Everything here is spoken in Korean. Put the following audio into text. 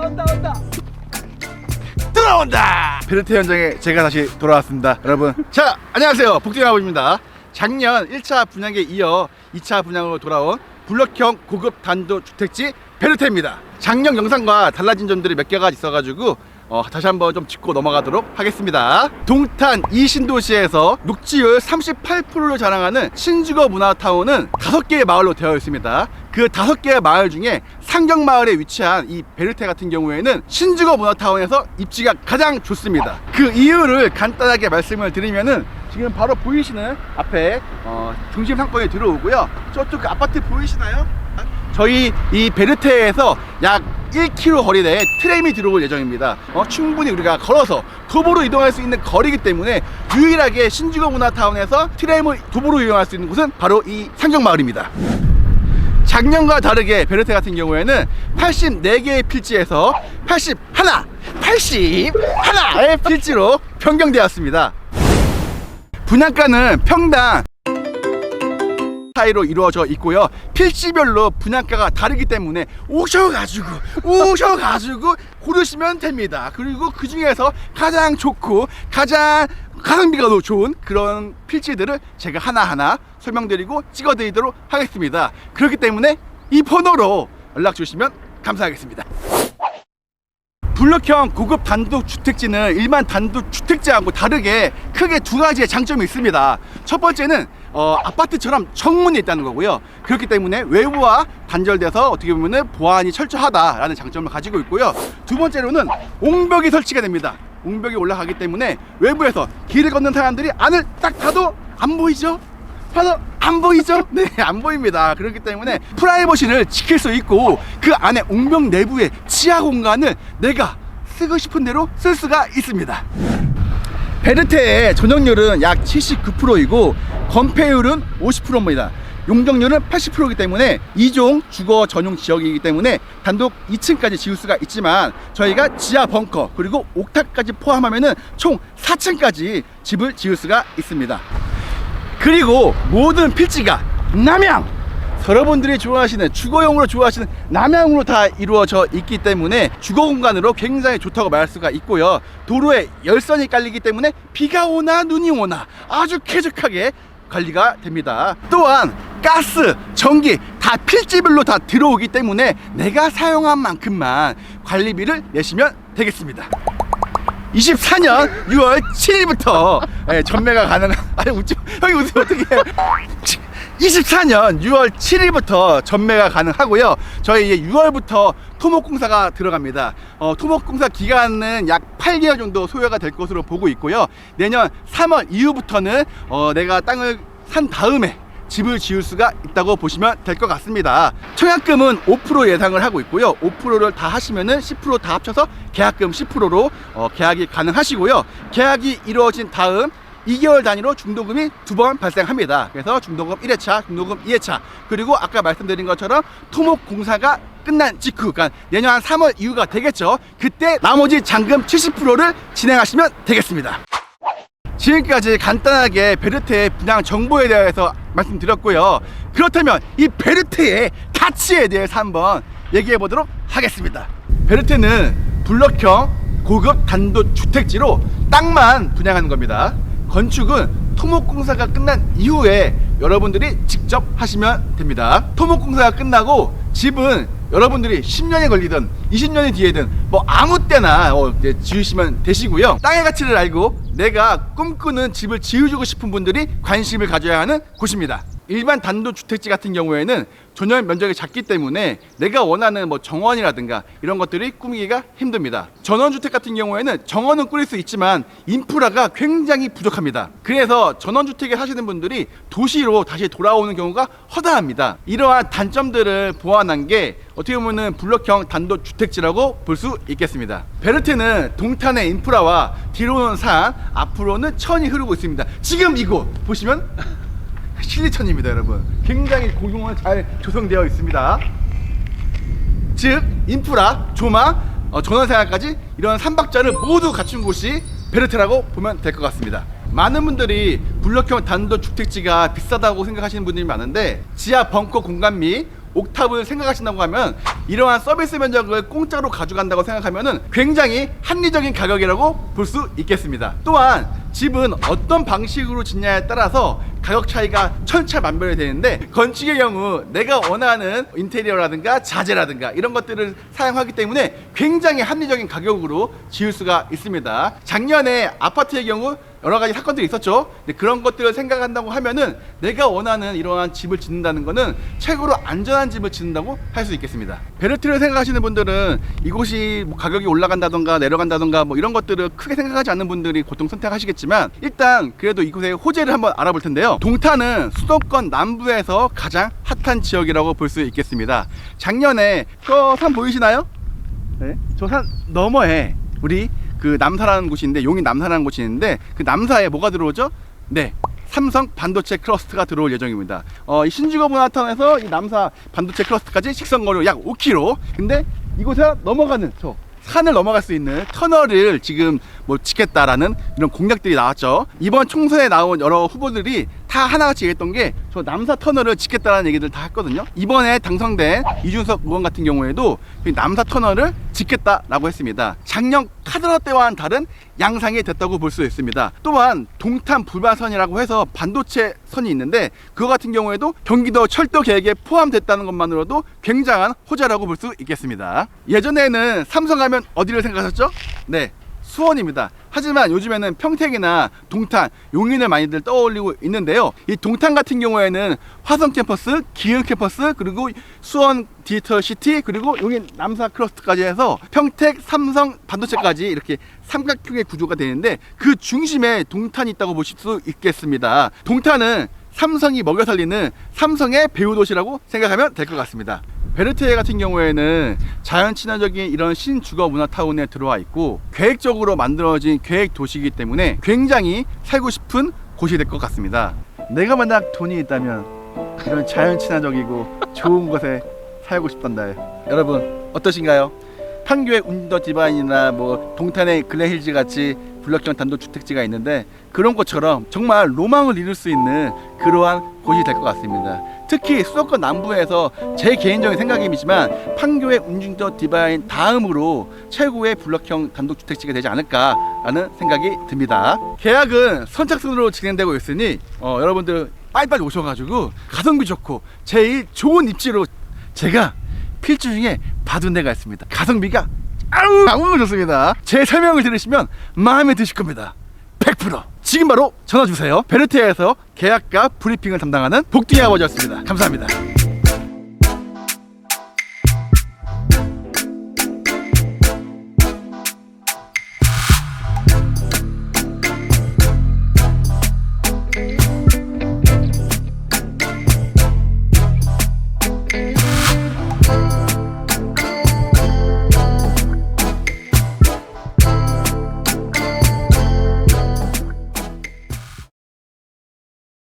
온다 온다 돌아온다. 베르테 현장에 제가 다시 돌아왔습니다, 여러분. 자, 안녕하세요, 복진 아버지입니다. 작년 1차 분양에 이어 2차 분양으로 돌아온 블럭형 고급 단독 주택지 베르테입니다. 작년 영상과 달라진 점들이 몇 개가 있어가지고 어, 다시 한번 좀 짚고 넘어가도록 하겠습니다. 동탄 이 신도시에서 녹지율 38%를 자랑하는 신주거 문화타운은 다섯 개의 마을로 되어 있습니다. 그 다섯 개의 마을 중에 상경 마을에 위치한 이 베르테 같은 경우에는 신주거 문화타운에서 입지가 가장 좋습니다. 그 이유를 간단하게 말씀을 드리면은 지금 바로 보이시는 앞에 어, 중심 상권에 들어오고요. 저쪽 그 아파트 보이시나요? 저희 이 베르테에서 약 1km 거리 내에 트램이 들어올 예정입니다. 어, 충분히 우리가 걸어서 도보로 이동할 수 있는 거리이기 때문에 유일하게 신주거 문화타운에서 트램을 도보로 이용할 수 있는 곳은 바로 이 상경마을입니다. 작년과 다르게 베르테 같은 경우에는 84개의 필지에서 81, 81의 필지로 변경되었습니다. 분양가는 평당 사이로 이루어져 있고요. 필지별로 분양가가 다르기 때문에 오셔가지고 오셔가지고 고르시면 됩니다. 그리고 그 중에서 가장 좋고 가장 가성비가 더 좋은 그런 필지들을 제가 하나하나 설명드리고 찍어드리도록 하겠습니다. 그렇기 때문에 이 번호로 연락 주시면 감사하겠습니다. 블록형 고급 단독 주택지는 일반 단독 주택지하고 다르게 크게 두 가지의 장점이 있습니다. 첫 번째는 어, 아파트처럼 정문이 있다는 거고요. 그렇기 때문에 외부와 단절돼서 어떻게 보면 보안이 철저하다라는 장점을 가지고 있고요. 두 번째로는 옹벽이 설치가 됩니다. 옹벽이 올라가기 때문에 외부에서 길을 걷는 사람들이 안을 딱 봐도 안 보이죠? 봐도 안 보이죠? 네, 안 보입니다. 그렇기 때문에 프라이버시를 지킬 수 있고 그 안에 옹벽 내부의 지하 공간을 내가 쓰고 싶은 대로 쓸 수가 있습니다. 베르테의 전용률은 약 79%이고 건폐율은 50%입니다. 용적률은 80%이기 때문에 2종 주거 전용 지역이기 때문에 단독 2층까지 지을 수가 있지만 저희가 지하 벙커 그리고 옥탑까지 포함하면은 총 4층까지 집을 지을 수가 있습니다. 그리고 모든 필지가 남양 여러분들이 좋아하시는 주거용으로 좋아하시는 남양으로 다 이루어져 있기 때문에 주거 공간으로 굉장히 좋다고 말할 수가 있고요. 도로에 열선이 깔리기 때문에 비가 오나 눈이 오나 아주 쾌적하게 관리가 됩니다. 또한 가스, 전기 다 필지별로 다 들어오기 때문에 내가 사용한 만큼만 관리비를 내시면 되겠습니다. 24년 6월 7일부터 예, 전매가 가능한 아니 웃지 형이 웃으면 어떡해 24년 6월 7일부터 전매가 가능하고요 저희 이제 6월부터 토목공사가 들어갑니다 어, 토목공사 기간은 약 8개월 정도 소요가 될 것으로 보고 있고요 내년 3월 이후부터는 어, 내가 땅을 산 다음에 집을 지을 수가 있다고 보시면 될 것 같습니다. 청약금은 5% 예상을 하고 있고요. 5%를 다 하시면은 10%다 합쳐서 계약금 10%로 어, 계약이 가능하시고요. 계약이 이루어진 다음 2개월 단위로 중도금이 두 번 발생합니다. 그래서 중도금 1회차, 중도금 2회차, 그리고 아까 말씀드린 것처럼 토목 공사가 끝난 직후, 그러니까 내년 한 3월 이후가 되겠죠. 그때 나머지 잔금 70%를 진행하시면 되겠습니다. 지금까지 간단하게 베르테의 분양 정보에 대해서 말씀드렸고요. 그렇다면 이 베르테의 가치에 대해서 한번 얘기해 보도록 하겠습니다. 베르테는 블럭형 고급 단독 주택지로 땅만 분양하는 겁니다. 건축은 토목공사가 끝난 이후에 여러분들이 직접 하시면 됩니다. 토목공사가 끝나고 집은 여러분들이 10년이 걸리든 20년이 뒤에든 뭐 아무 때나 어, 지으시면 되시고요. 땅의 가치를 알고 내가 꿈꾸는 집을 지어주고 싶은 분들이 관심을 가져야 하는 곳입니다. 일반 단독 주택지 같은 경우에는 전용 면적이 작기 때문에 내가 원하는 뭐 정원이라든가 이런 것들이 꾸미기가 힘듭니다. 전원주택 같은 경우에는 정원은 꾸릴 수 있지만 인프라가 굉장히 부족합니다. 그래서 전원주택에 사시는 분들이 도시로 다시 돌아오는 경우가 허다합니다. 이러한 단점들을 보완한 게 어떻게 보면은 블록형 단독 주택지라고 볼 수 있겠습니다. 베르테는 동탄의 인프라와 뒤로는 산, 앞으로는 천이 흐르고 있습니다. 지금 이곳 보시면 실리천입니다, 여러분. 굉장히 고용은 잘 조성되어 있습니다. 즉 인프라, 조망, 어, 전원생활까지 이런 삼박자를 모두 갖춘 곳이 베르테라고 보면 될 것 같습니다. 많은 분들이 블록형 단독 주택지가 비싸다고 생각하시는 분들이 많은데 지하 벙커 공간 및 옥탑을 생각하신다고 하면 이러한 서비스 면적을 공짜로 가져간다고 생각하면은 굉장히 합리적인 가격이라고 볼 수 있겠습니다. 또한 집은 어떤 방식으로 짓냐에 따라서 가격 차이가 천차만별이 되는데 건축의 경우 내가 원하는 인테리어라든가 자재라든가 이런 것들을 사용하기 때문에 굉장히 합리적인 가격으로 지을 수가 있습니다. 작년에 아파트의 경우 여러 가지 사건들이 있었죠. 근데 그런 것들을 생각한다고 하면은 내가 원하는 이러한 집을 짓는다는 거는 최고로 안전한 집을 짓는다고 할 수 있겠습니다. 베르트를 생각하시는 분들은 이곳이 뭐 가격이 올라간다던가 내려간다던가 뭐 이런 것들을 크게 생각하지 않는 분들이 보통 선택하시겠지만 일단 그래도 이곳의 호재를 한번 알아볼 텐데요. 동탄은 수도권 남부에서 가장 핫한 지역이라고 볼 수 있겠습니다. 작년에 저 산 보이시나요? 네. 저 산 너머에 우리 그 남사라는 곳인데 용인 남사라는 곳이 있는데 그 남사에 뭐가 들어오죠? 네. 삼성 반도체 클러스터가 들어올 예정입니다. 어, 이 신주거 문화타운에서 이 남사 반도체 클러스터까지 직선 거리로 약 5km. 근데 이곳에 넘어가는 저 산을 넘어갈 수 있는 터널을 지금 뭐 짓겠다라는 이런 공약들이 나왔죠. 이번 총선에 나온 여러 후보들이 다 하나같이 얘기했던 게 저 남사 터널을 짓겠다라는 얘기들 다 했거든요. 이번에 당선된 이준석 의원 같은 경우에도 이 남사 터널을 짓겠다라고 했습니다. 작년 카드라 때와는 다른 양상이 됐다고 볼 수 있습니다. 또한 동탄 불발선이라고 해서 반도체 선이 있는데 그거 같은 경우에도 경기도 철도 계획에 포함됐다는 것만으로도 굉장한 호재라고 볼 수 있겠습니다. 예전에는 삼성 하면 어디를 생각하셨죠? 네. 수원입니다. 하지만 요즘에는 평택이나 동탄, 용인을 많이들 떠올리고 있는데요. 이 동탄 같은 경우에는 화성 캠퍼스, 기흥 캠퍼스, 그리고 수원 디지털 시티, 그리고 용인 남사 클러스터까지 해서 평택, 삼성, 반도체까지 이렇게 삼각형의 구조가 되는데 그 중심에 동탄이 있다고 보실 수 있겠습니다. 동탄은 삼성이 먹여 살리는 삼성의 배후 도시라고 생각하면 될 것 같습니다. 베르테에 같은 경우에는 자연 친화적인 이런 신주거 문화 타운에 들어와 있고 계획적으로 만들어진 계획 도시이기 때문에 굉장히 살고 싶은 곳이 될 것 같습니다. 내가 만약 돈이 있다면 이런 자연 친화적이고 좋은 곳에 살고 싶단다. 여러분 어떠신가요? 판교의 운더 디바인이나 뭐 동탄의 글렌힐즈 같이 블럭형 단독 주택지가 있는데 그런 것처럼 정말 로망을 이룰 수 있는 그러한 곳이 될 것 같습니다. 특히 수도권 남부에서 제 개인적인 생각이지만 판교의 운중더 디바인 다음으로 최고의 블럭형 단독 주택지가 되지 않을까라는 생각이 듭니다. 계약은 선착순으로 진행되고 있으니 어, 여러분들 빨리빨리 오셔가지고 가성비 좋고 제일 좋은 입지로 제가 필주 중에 받은 데가 있습니다. 가성비가 아우 너무 좋습니다. 제 설명을 들으시면 마음에 드실 겁니다. 100% 지금 바로 전화 주세요. 베르테에서 계약과 브리핑을 담당하는 복둥이 아버지였습니다. 감사합니다.